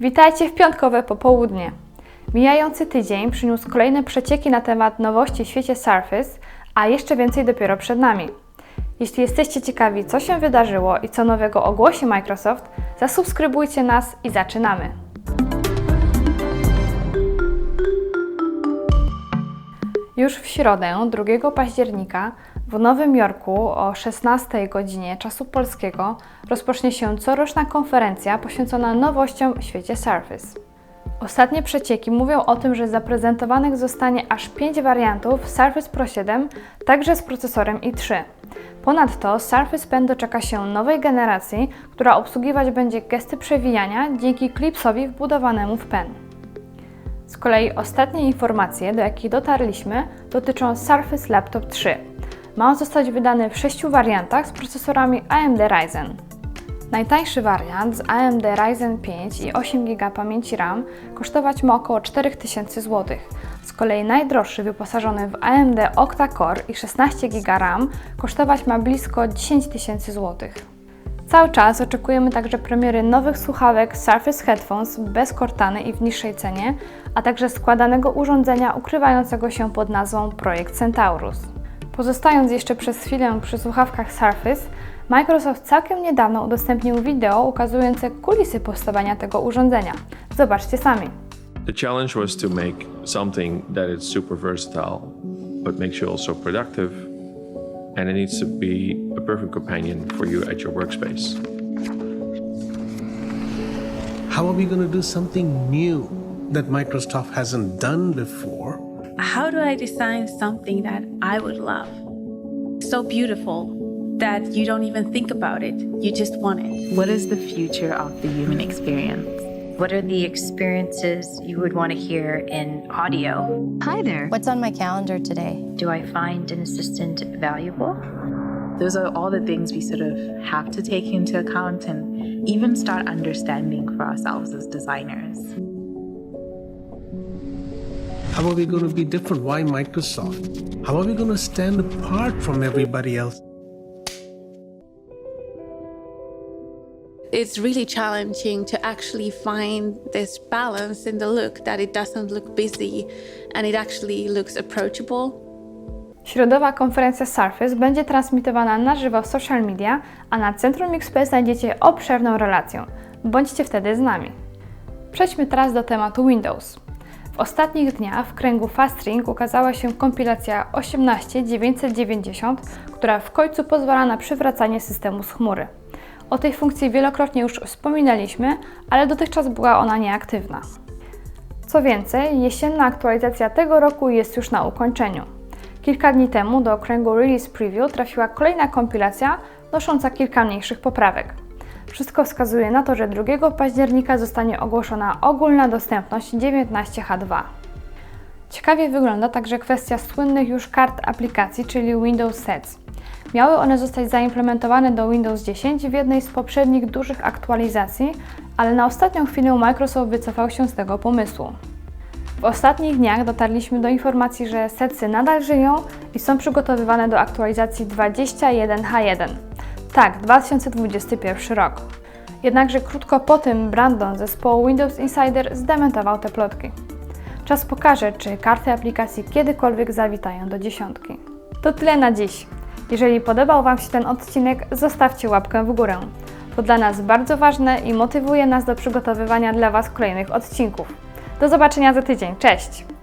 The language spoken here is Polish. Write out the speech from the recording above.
Witajcie w piątkowe popołudnie. Mijający tydzień przyniósł kolejne przecieki na temat nowości w świecie Surface, a jeszcze więcej dopiero przed nami. Jeśli jesteście ciekawi, co się wydarzyło i co nowego ogłosi Microsoft, zasubskrybujcie nas i zaczynamy. Już w środę, 2 października, w Nowym Jorku o 16 godzinie czasu polskiego rozpocznie się coroczna konferencja poświęcona nowościom w świecie Surface. Ostatnie przecieki mówią o tym, że zaprezentowanych zostanie aż 5 wariantów Surface Pro 7, także z procesorem i3. Ponadto Surface Pen doczeka się nowej generacji, która obsługiwać będzie gesty przewijania dzięki klipsowi wbudowanemu w pen. Z kolei ostatnie informacje, do jakich dotarliśmy, dotyczą Surface Laptop 3. Ma on zostać wydany w sześciu wariantach z procesorami AMD Ryzen. Najtańszy wariant z AMD Ryzen 5 i 8 GB pamięci RAM kosztować ma około 4000 zł. Z kolei najdroższy wyposażony w AMD Octa-Core i 16 GB RAM kosztować ma blisko 10 tysięcy zł. Cały czas oczekujemy także premiery nowych słuchawek Surface Headphones bez Cortany i w niższej cenie, a także składanego urządzenia ukrywającego się pod nazwą Projekt Centaurus. Pozostając jeszcze przez chwilę przy słuchawkach Surface, Microsoft całkiem niedawno udostępnił wideo ukazujące kulisy powstawania tego urządzenia. Zobaczcie sami. The challenge was to make something that is super versatile, but makes you also productive, and it needs to be a perfect companion for you at your workspace. How are we going to do something new that Microsoft hasn't done before? How do I design something that I would love? So beautiful that you don't even think about it, you just want it. What is the future of the human experience? What are the experiences you would want to hear in audio? Hi there. What's on my calendar today? Do I find an assistant valuable? Those are all the things we sort of have to take into account and even start understanding for ourselves as designers. How are we going to be different? Why Microsoft? How are we going to stand apart from everybody else? it's really challenging to actually find this balance in the look that it doesn't look busy and it actually looks approachable. Środowa konferencja Surface będzie transmitowana na żywo w social media, a na Centrum XP znajdziecie obszerną relację. Bądźcie wtedy z nami. Przejdźmy teraz do tematu Windows. Ostatnich dniach w kręgu Fastring ukazała się kompilacja 18990, która w końcu pozwala na przywracanie systemu z chmury. O tej funkcji wielokrotnie już wspominaliśmy, ale dotychczas była ona nieaktywna. Co więcej, jesienna aktualizacja tego roku jest już na ukończeniu. Kilka dni temu do okręgu Release Preview trafiła kolejna kompilacja nosząca kilka mniejszych poprawek. Wszystko wskazuje na to, że 2 października zostanie ogłoszona ogólna dostępność 19H2. Ciekawie wygląda także kwestia słynnych już kart aplikacji, czyli Windows Sets. Miały one zostać zaimplementowane do Windows 10 w jednej z poprzednich dużych aktualizacji, ale na ostatnią chwilę Microsoft wycofał się z tego pomysłu. W ostatnich dniach dotarliśmy do informacji, że setsy nadal żyją i są przygotowywane do aktualizacji 21H1. Tak, 2021 rok. Jednakże krótko po tym Brandon zespołu Windows Insider zdementował te plotki. Czas pokaże, czy karty aplikacji kiedykolwiek zawitają do dziesiątki. To tyle na dziś. Jeżeli podobał Wam się ten odcinek, zostawcie łapkę w górę. To dla nas bardzo ważne i motywuje nas do przygotowywania dla Was kolejnych odcinków. Do zobaczenia za tydzień. Cześć!